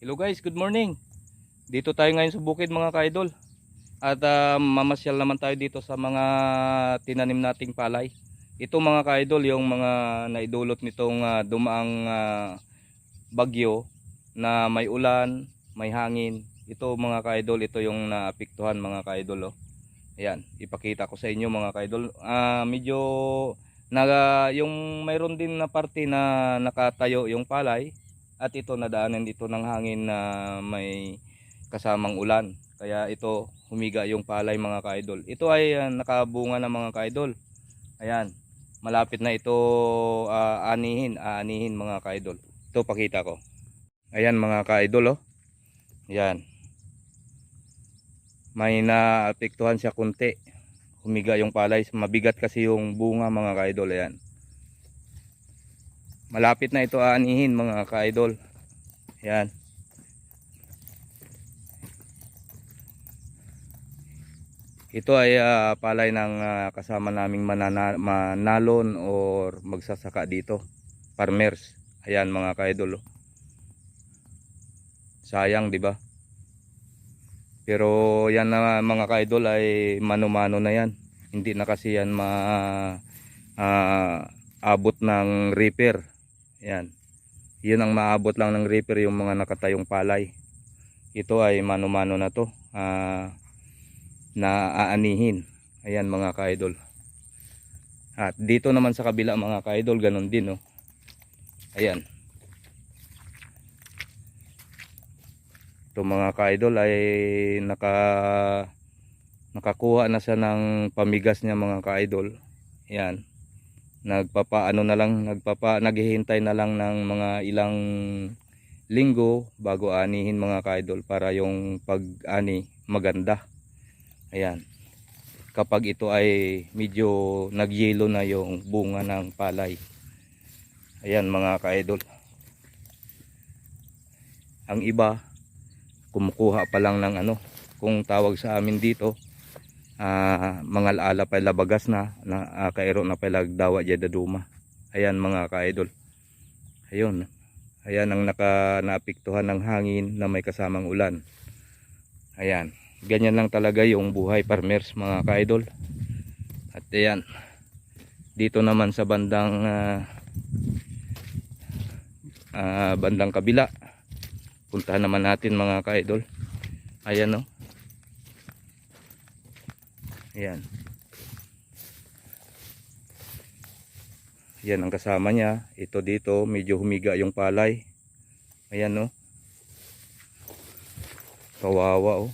Hello guys, good morning. Dito tayo ngayon sa bukid mga ka-idol. At ah, mamasyal naman tayo dito sa mga tinanim nating palay. Ito mga ka-idol, yung mga naidulot nitong ah, dumaang ah, bagyo na may ulan, may hangin. Ito mga ka-idol, ito yung naapektuhan mga ka-idol. Oh. Ayan, ipakita ko sa inyo mga ka-idol. Ah, medyo naga, yung mayroon din na parte na nakatayo yung palay at ito nadaanan dito ng hangin na may kasamang ulan. Kaya ito humiga yung palay mga ka-idol. Ito ay ah, nakabunga na mga ka-idol. Ayan malapit na ito ah, anihin aanihin mga ka-idol. Ito pakita ko. Ayan mga ka-idol oh. Ayan. May naapektuhan siya kunti. Humiga yung palay. Mabigat kasi yung bunga mga ka-idol ayan malapit na ito aanihin mga ka-idol. Yan. Ito ay ah, palay ng ah, kasama naming manana, manalon or magsasaka dito. Farmers. Ayan mga ka-idol oh. sayang di ba? Pero yan na mga ka-idol ay mano-mano na yan. Hindi na kasi yan ma ah, abot ng reaper yan. Yun ang maabot lang ng reaper yung mga nakatayong palay. Ito ay mano-mano na to. Ah, na aanihin. Ayan mga ka-idol. At dito naman sa kabila mga ka-idol, ganun din oh. Ayan. Ito mga ka-idol ay naka nakakuha na siya ng pamigas niya mga ka-idol. Ayan nagpapaano na lang nagpapa naghihintay na lang ng mga ilang linggo bago anihin mga kaidol para yung pag-ani maganda. Ayan. Kapag ito ay medyo nagyelo na yung bunga ng palay. Ayan mga kaidol. Ang iba kumukuha pa lang ng ano kung tawag sa amin dito ah mga ala pa labagas na na uh, kairo na pala dawa jada duma. Ayan mga ka-idol. Ayun. Ayan ang naka naapektuhan ng hangin na may kasamang ulan. Ayan. Ganyan lang talaga yung buhay farmers mga ka-idol. At ayan. Dito naman sa bandang ah, ah, bandang kabila. Puntahan naman natin mga ka-idol. Ayan no Ayan. Yan ang kasama niya. Ito dito, medyo humiga yung palay. Ayan no. Kawawa oh.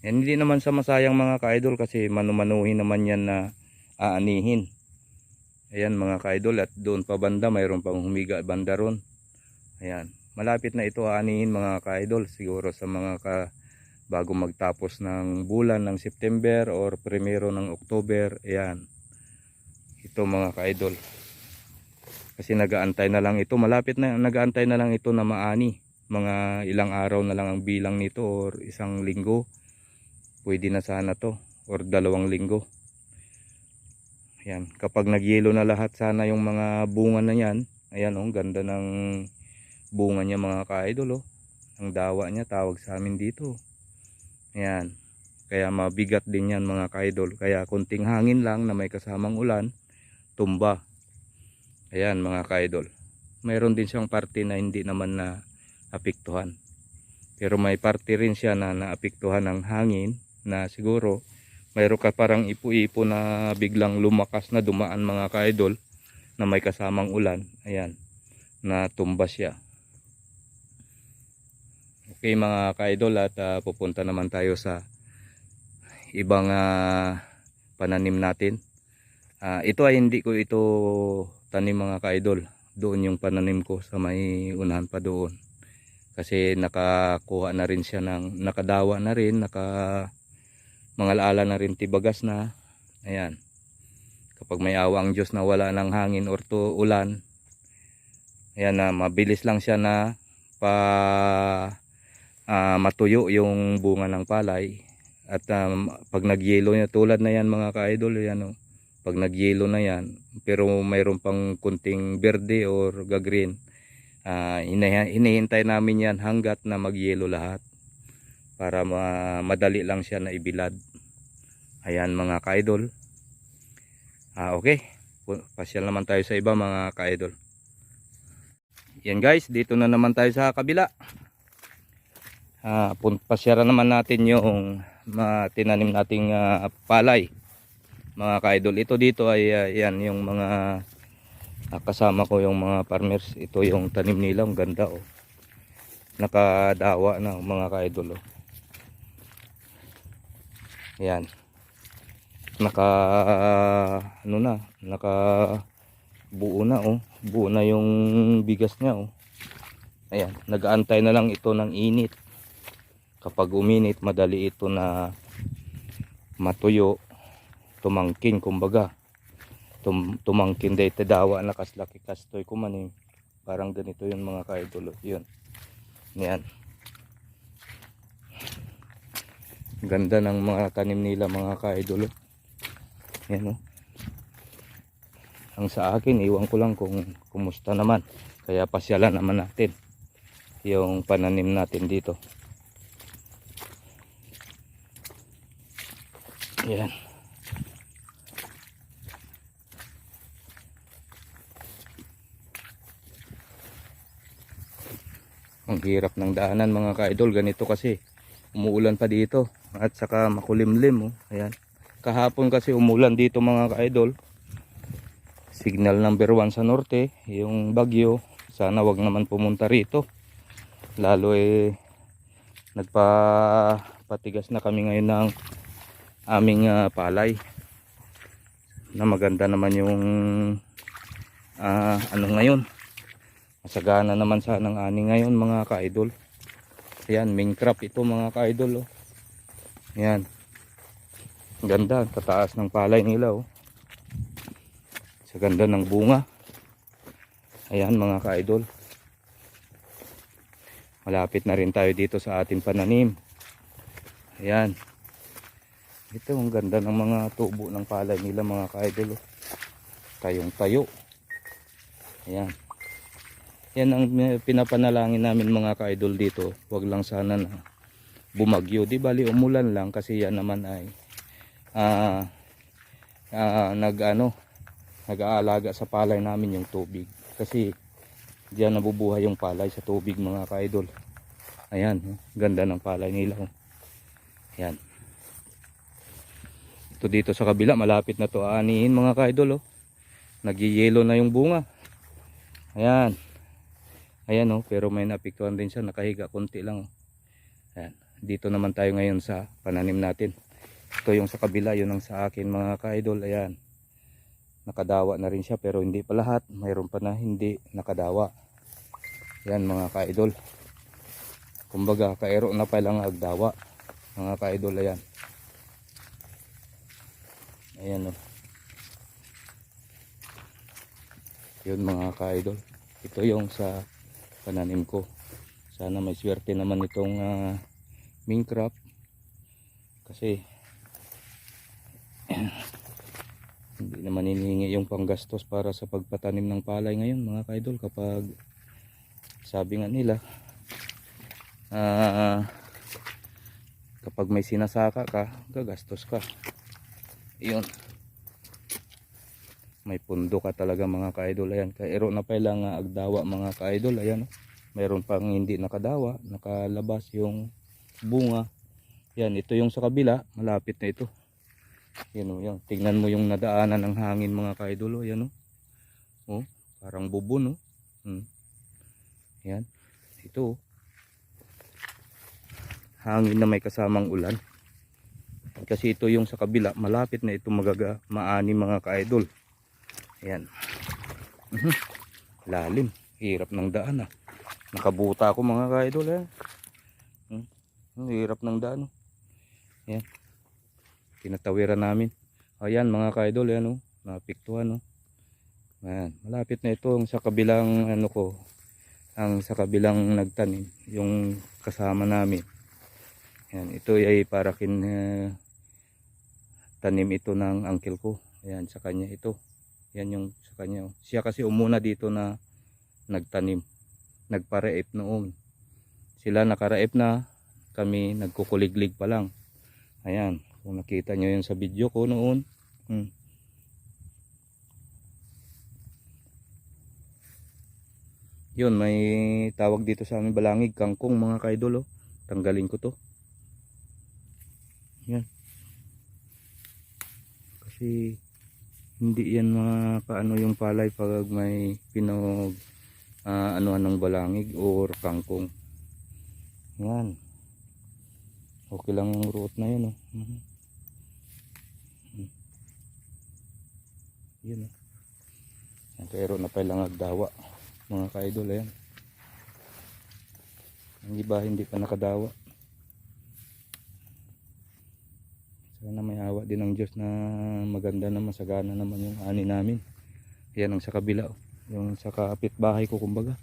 Yan hindi naman sa masayang mga ka-idol kasi manumanuhin naman yan na aanihin. Ayan mga ka-idol at doon pa banda mayroon pang humiga banda ron. Ayan. Malapit na ito aanihin mga ka-idol siguro sa mga ka bago magtapos ng bulan ng September or primero ng October ayan. Ito mga ka-idol. Kasi nagaantay na lang ito. Malapit na nagaantay na lang ito na maani. Mga ilang araw na lang ang bilang nito or isang linggo. Pwede na sana to or dalawang linggo. Ayan kapag nagyelo na lahat sana yung mga bunga na yan ayan oh ganda ng bunga niya mga ka-idol oh. Ang dawa niya tawag sa amin dito Ayan. Kaya mabigat din yan mga kaidol. Kaya kunting hangin lang na may kasamang ulan, tumba. Ayan mga kaidol. Mayroon din siyang parte na hindi naman na apektuhan. Pero may parte rin siya na naapektuhan ng hangin na siguro mayroon ka parang ipo-ipo na biglang lumakas na dumaan mga kaidol na may kasamang ulan. Ayan. Na tumba siya. Okay mga ka-idol at uh, pupunta naman tayo sa ibang uh, pananim natin. Uh, ito ay hindi ko ito tanim mga ka-idol. Doon yung pananim ko sa may unahan pa doon. Kasi nakakuha na rin siya ng nakadawa na rin, naka mga laala na rin tibagas na. Ayan. Kapag may awa ang Diyos na wala ng hangin or to ulan, ayan na mabilis lang siya na pa uh, matuyo yung bunga ng palay at um, pag nagyelo niya tulad na yan mga ka-idol yan oh. pag nagyelo na yan pero mayroon pang kunting berde or gagreen hina- hinihintay namin yan hanggat na magyelo lahat para ma- madali lang siya na ibilad. Ayan mga ka-idol. Ah, okay. Pasyal naman tayo sa iba mga ka-idol. Yan guys, dito na naman tayo sa kabila. Ah, pun- pasyara naman natin yung tinanim nating ah, palay. Mga ka-idol, ito dito ay ah, yan yung mga ah, kasama ko yung mga farmers. Ito yung tanim nila, ang ganda oh. Nakadawa na mga ka-idol oh. Yan. Naka ano na, naka buo na oh. Buo na yung bigas niya oh. Ayan, nag-aantay na lang ito ng init. Kapag uminit, madali ito na matuyo, tumangkin kumbaga. Tum tumangkin day tadawa na kaslaki kastoy ko man eh. Parang ganito yun mga kaidolo. Yun. Yan. Ganda ng mga tanim nila mga kaidolo. Yan oh. Ang sa akin, iwan ko lang kung kumusta naman. Kaya pasyalan naman natin yung pananim natin dito. Yan. Ang hirap ng daanan mga ka-idol. Ganito kasi. Umuulan pa dito. At saka makulimlim. Oh. Ayan. Kahapon kasi umulan dito mga ka-idol. Signal number 1 sa norte. Yung bagyo. Sana wag naman pumunta rito. Lalo eh nagpapatigas na kami ngayon ng aming ah, palay. Na maganda naman yung ah, ano ngayon. Masagana naman sa ng ani ngayon mga ka-idol. Ayan main crop ito mga ka-idol oh. ayan. Ganda tataas ng palay nila oh. sa ganda ng bunga. Ayan mga ka-idol. Malapit na rin tayo dito sa ating pananim. Ayan ito ang ganda ng mga tubo ng palay nila mga ka-idol oh. tayong tayo ayan. Yan ang eh, pinapanalangin namin mga ka-idol dito. Wag lang sana na bumagyo. Di bali umulan lang kasi yan naman ay ah ah, nag ano nag-aalaga sa palay namin yung tubig. Kasi diyan nabubuhay yung palay sa tubig mga ka-idol. Ayan oh, ganda ng palay nila oh. ayan ito dito sa kabila malapit na to aanihin mga ka-idol oh. nagyeyelo na yung bunga. Ayan. Ayan oh pero may napiktuhan din siya nakahiga konti lang oh. ayan. Dito naman tayo ngayon sa pananim natin. Ito yung sa kabila yun ang sa akin mga ka-idol ayan. Nakadawa na rin siya pero hindi pa lahat. Mayroon pa na hindi nakadawa. Yan mga ka-idol. Kumbaga kaero na pa lang agdawa mga ka-idol ayan ayan o yun mga ka-idol. Ito yung sa pananim ko. Sana may swerte naman itong uh, main crop. Kasi hindi naman hinihingi yung panggastos para sa pagpatanim ng palay ngayon mga kaidol. Kapag sabi nga nila ah, kapag may sinasaka ka gagastos ka yun may pundo ka talaga mga kaidol ayan kairo na pa lang nga agdawa mga kaidol ayan oh. mayroon pang hindi nakadawa nakalabas yung bunga yan ito yung sa kabila malapit na ito yan o, yan. Tingnan mo yung nadaanan ng hangin mga kaidolo. Yan o. Oh, parang bubon o. Hmm. Yan. Ito. Hangin na may kasamang ulan. Kasi ito yung sa kabila. Malapit na ito magaga maani mga kaidol. Yan. Mhm. Lalim. Hirap ng daan ah. Nakabuta ako mga kaidol. Yan. Hmm. Hirap ng daan. Oh. Yan tinatawiran namin ayan mga kaidol yan o napiktuhan o ayan malapit na ito sa kabilang ano ko ang sa kabilang nagtanim yung kasama namin yan ito ay para kin uh, tanim ito ng uncle ko ayan sa kanya ito yan yung sa kanya siya kasi umuna dito na nagtanim nagparaip noon. Sila nakaraip na, kami nagkukuliglig pa lang. Ayan, kung nakita nyo yun sa video ko noon. Hmm. Yun, may tawag dito sa amin balangig, kangkong mga kaidol oh. Tanggalin ko to. Yan. Kasi hindi yan mga paano yung palay pag may pinog ah, ano ng balangig or kangkong. Yan. Okay lang yung root na yun oh. Mhm. Hmm. Yun oh. Yan, pero napailang agdawa mga ka-idol ayan. Ang iba hindi pa nakadawa. Sana may awa din ng Diyos na maganda na masagana naman yung ani namin. Yan ang sa kabila. oh. Yung sa kapitbahay ko kumbaga.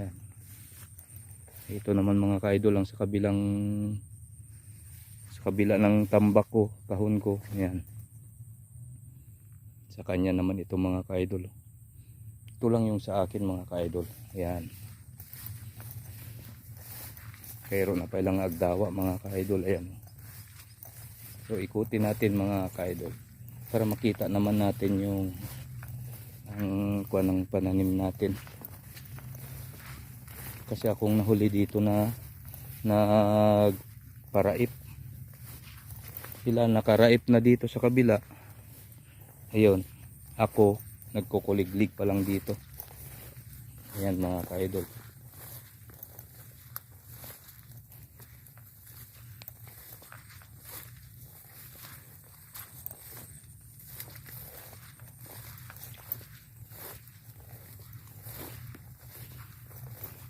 Yan. Ito naman mga ka-idol ang sa kabilang sa kabila ng tambak ko, kahon ko. Yan. Sa kanya naman ito mga ka-idol. oh. Ito lang yung sa akin mga ka-idol. Yan. Pero na pa ilang agdawa mga ka-idol. Ayan. So ikutin natin mga ka-idol. Para makita naman natin yung ang kuha ng pananim natin. Kasi akong nahuli dito na nagparaip. Sila nakaraip na dito sa kabila. Ayun. Ako nagkukuliglig pa lang dito. Ayan mga ka-idol.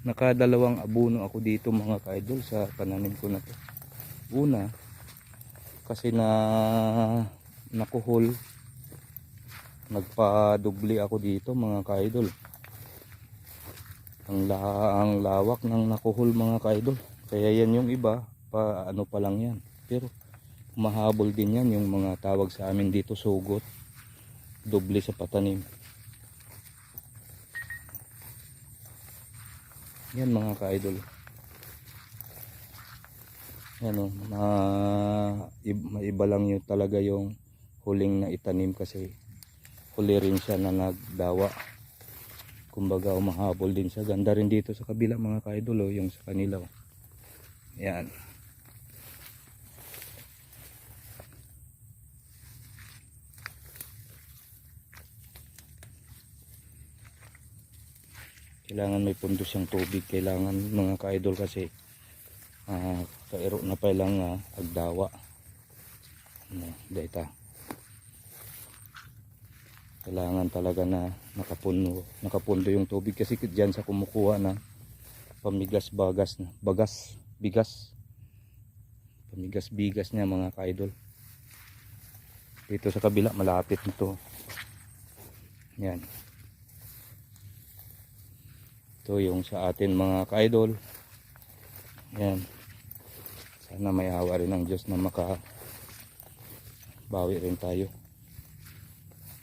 Nakadalawang abuno ako dito mga ka-idol sa pananim ko na to. Una kasi na nakuhol. Nagpa-dubli ako dito mga ka-idol. Ang, la ang lawak ng nakuhol mga ka-idol. Kaya yan yung iba pa ano pa lang yan. Pero mahabol din yan yung mga tawag sa amin dito sugot. Dubli sa patanim Yan mga ka-idol. Yan o, ma ib- maiba lang yun talaga yung huling na itanim kasi huli rin siya na nagdawa. Kumbaga umahabol din siya. Ganda rin dito sa kabila mga ka-idol o, yung sa kanila o. Yan. Kailangan may pundo siyang tubig. Kailangan mga ka-idol kasi ah kairo na pa lang ah, agdawa. Ano, data. Kailangan talaga na nakapuno nakapundo yung tubig kasi diyan sa kumukuha na pamigas bagas na bagas bigas. Pamigas bigas niya mga ka-idol. Dito sa kabila malapit nito yan ito yung sa atin mga ka-idol. Yan sana may awa rin ng Diyos na maka bawi rin tayo.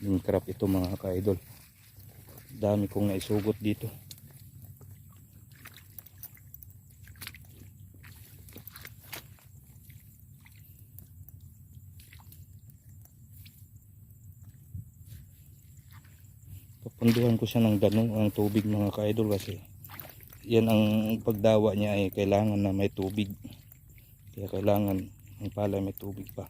Minecraft ito mga ka-idol. Dami kong naisugot dito papunduhan ko siya ng ganong ang tubig mga ka-idol kasi yan ang pagdawa niya ay kailangan na may tubig. Kaya kailangan ang pala may tubig pa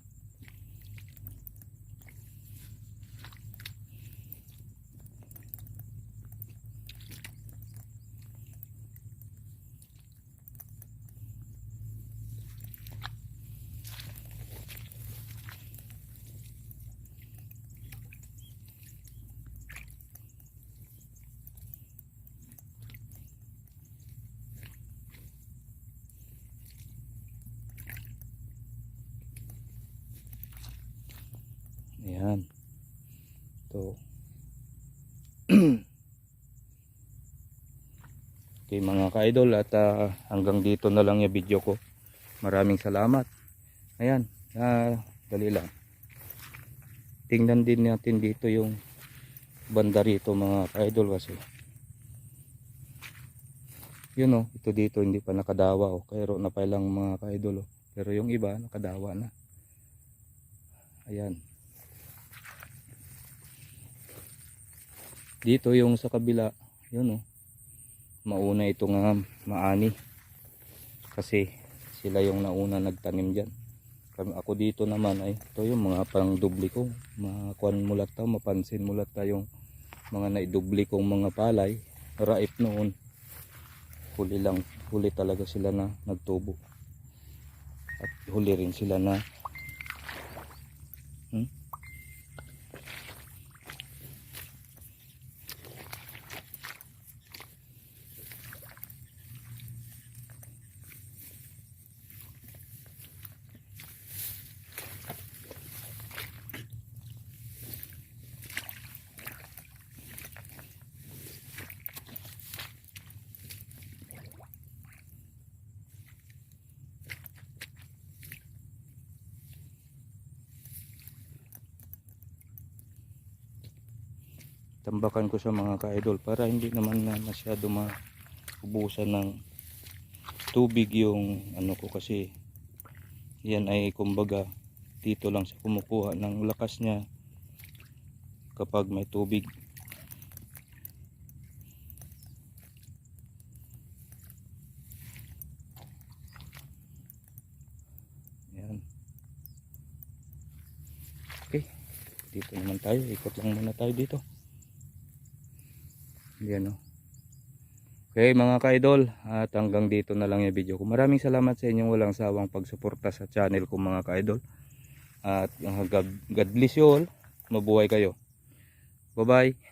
Ayan. Ito. okay mga ka-idol at ah, hanggang dito na lang yung video ko. Maraming salamat. Ayan. ah, dali lang. Tingnan din natin dito yung banda rito mga ka-idol kasi Yun oh, ito dito hindi pa nakadawa oh. Kaya na pa lang mga ka-idol oh. Pero yung iba nakadawa na. Ayan. Dito yung sa kabila, yun oh. Mauna itong uh, maani. Kasi sila yung nauna nagtanim. Kami ako dito naman ay ito yung mga pang dubli ko. Makuan mo lata, mapansin mo lata yung mga naidubli kong mga palay. Raip noon. Huli lang, huli talaga sila na nagtubo. At huli rin sila na Hmm? Tambakan ko sa mga ka-idol para hindi naman na masyado maubusan ng tubig yung ano ko kasi yan ay kumbaga dito lang sa kumukuha ng lakas niya kapag may tubig. Yan okay. Dito naman tayo. Ikot lang muna tayo dito yan o. Okay mga ka-idol, at hanggang dito na lang yung video ko. Maraming salamat sa inyong walang sawang pagsuporta sa channel ko mga ka-idol. At uh, God, God bless you all. Mabuhay kayo. Bye-bye.